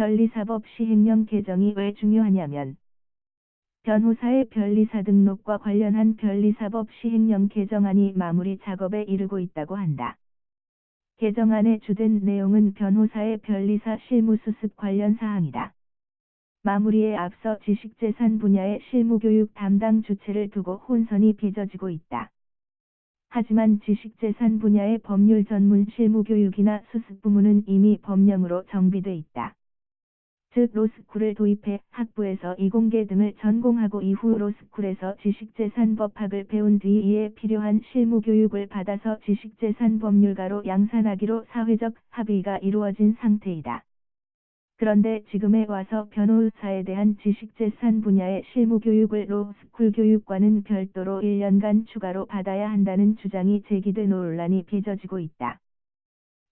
변리사법 시행령 개정이 왜 중요하냐면 변호사의 변리사 등록과 관련한 변리사법 시행령 개정안이 마무리 작업에 이르고 있다고 한다. 개정안의 주된 내용은 변호사의 변리사 실무수습 관련 사항이다. 마무리에 앞서 지식재산 분야의 실무교육 담당 주체를 두고 혼선이 빚어지고 있다. 하지만 지식재산 분야의 법률 전문 실무교육이나 수습 부문은 이미 법령으로 정비돼 있다. 즉 로스쿨을 도입해 학부에서 이공계 등을 전공하고 이후 로스쿨에서 지식재산법학을 배운 뒤 이에 필요한 실무 교육을 받아서 지식재산 법률가로 양산하기로 사회적 합의가 이루어진 상태이다. 그런데 지금에 와서 변호사에 대한 지식재산 분야의 실무 교육을 로스쿨 교육과는 별도로 1년간 추가로 받아야 한다는 주장이 제기돼 논란이 빚어지고 있다.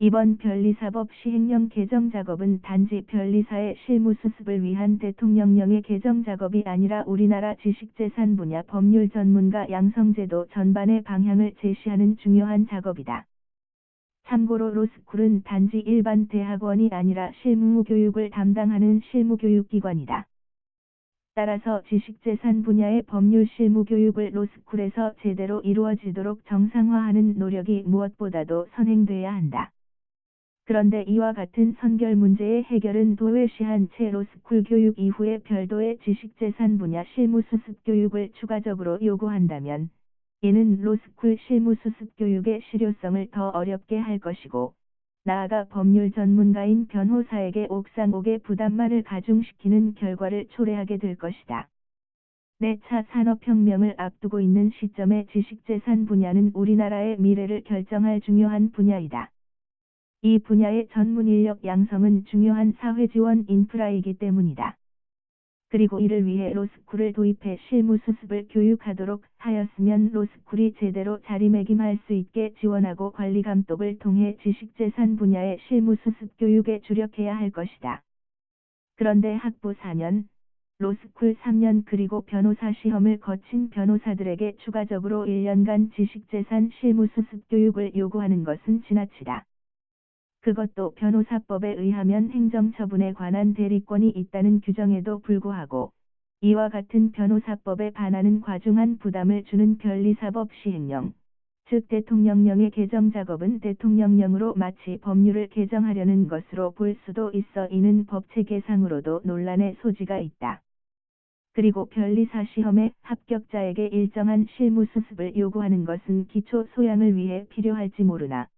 이번 변리사법 시행령 개정 작업은 단지 변리사의 실무 수습을 위한 대통령령의 개정 작업이 아니라 우리나라 지식재산 분야 법률 전문가 양성제도 전반의 방향을 제시하는 중요한 작업이다. 참고로 로스쿨은 단지 일반 대학원이 아니라 실무교육을 담당하는 실무교육기관이다. 따라서 지식재산 분야의 법률 실무 교육을 로스쿨에서 제대로 이루어지도록 정상화하는 노력이 무엇보다도 선행돼야 한다. 그런데 이와 같은 선결 문제의 해결은 도외시한 채 로 스쿨 교육 이후에 별도의 지식재산 분야 실무수습 교육을 추가적으로 요구한다면 이는 로스쿨 실무수습 교육의 실효성을 더 어렵게 할 것이고 나아가 법률 전문가인 변호사에게 옥상옥의 부담만을 가중시키는 결과를 초래하게 될 것이다. 4차 산업혁명을 앞두고 있는 시점에 지식재산 분야는 우리나라의 미래를 결정할 중요한 분야이다. 이 분야의 전문 인력 양성은 중요한 사회 지원 인프라이기 때문이다. 그리고 이를 위해 로스쿨을 도입해 실무 수습을 교육하도록 하였으면 로스쿨이 제대로 자리매김할 수 있게 지원하고 관리 감독을 통해 지식재산 분야의 실무 수습 교육에 주력해야 할 것이다. 그런데 학부 4년, 로스쿨 3년 그리고 변호사 시험을 거친 변호사들에게 추가적으로 1년간 지식재산 실무 수습 교육을 요구하는 것은 지나치다. 그것도 변호사법에 의하면 행정처분에 관한 대리권이 있다는 규정에도 불구하고 이와 같은 변호사법에 반하는 과중한 부담을 주는 변리사법 시행령, 즉 대통령령의 개정 작업은 대통령령으로 마치 법률을 개정하려는 것으로 볼 수도 있어 이는 법체계상으로도 논란의 소지가 있다. 그리고 변리사 시험에 합격자에게 일정한 실무 수습을 요구하는 것은 기초 소양을 위해 필요할지 모르나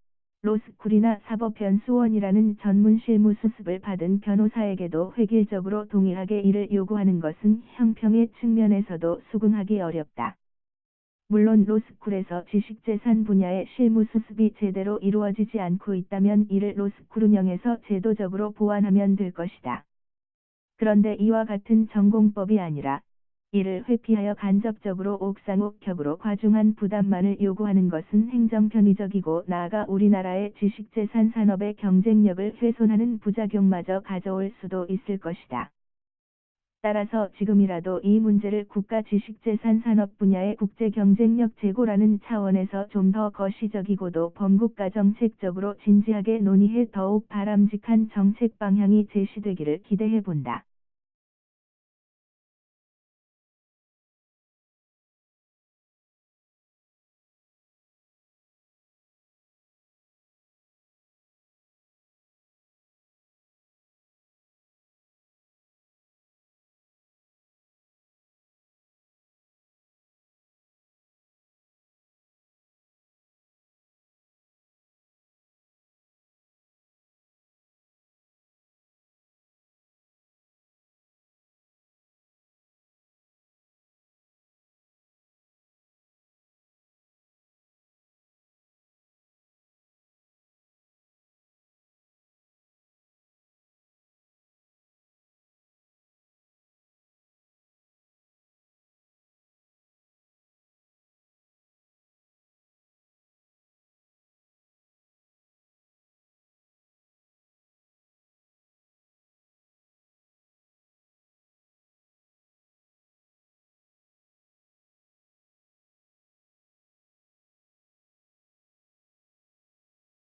로스쿨이나 사법연수원이라는 전문 실무 수습을 받은 변호사에게도 획일적으로 동일하게 이를 요구하는 것은 형평의 측면에서도 수긍하기 어렵다. 물론 로스쿨에서 지식재산 분야의 실무 수습이 제대로 이루어지지 않고 있다면 이를 로스쿨 운영에서 제도적으로 보완하면 될 것이다. 그런데 이와 같은 전공법이 아니라 이를 회피하여 간접적으로 옥상옥격으로 과중한 부담만을 요구하는 것은 행정 편의적이고 나아가 우리나라의 지식재산 산업의 경쟁력을 훼손하는 부작용마저 가져올 수도 있을 것이다. 따라서 지금이라도 이 문제를 국가 지식재산 산업 분야의 국제 경쟁력 제고라는 차원에서 좀 더 거시적이고도 범국가 정책적으로 진지하게 논의해 더욱 바람직한 정책 방향이 제시되기를 기대해 본다.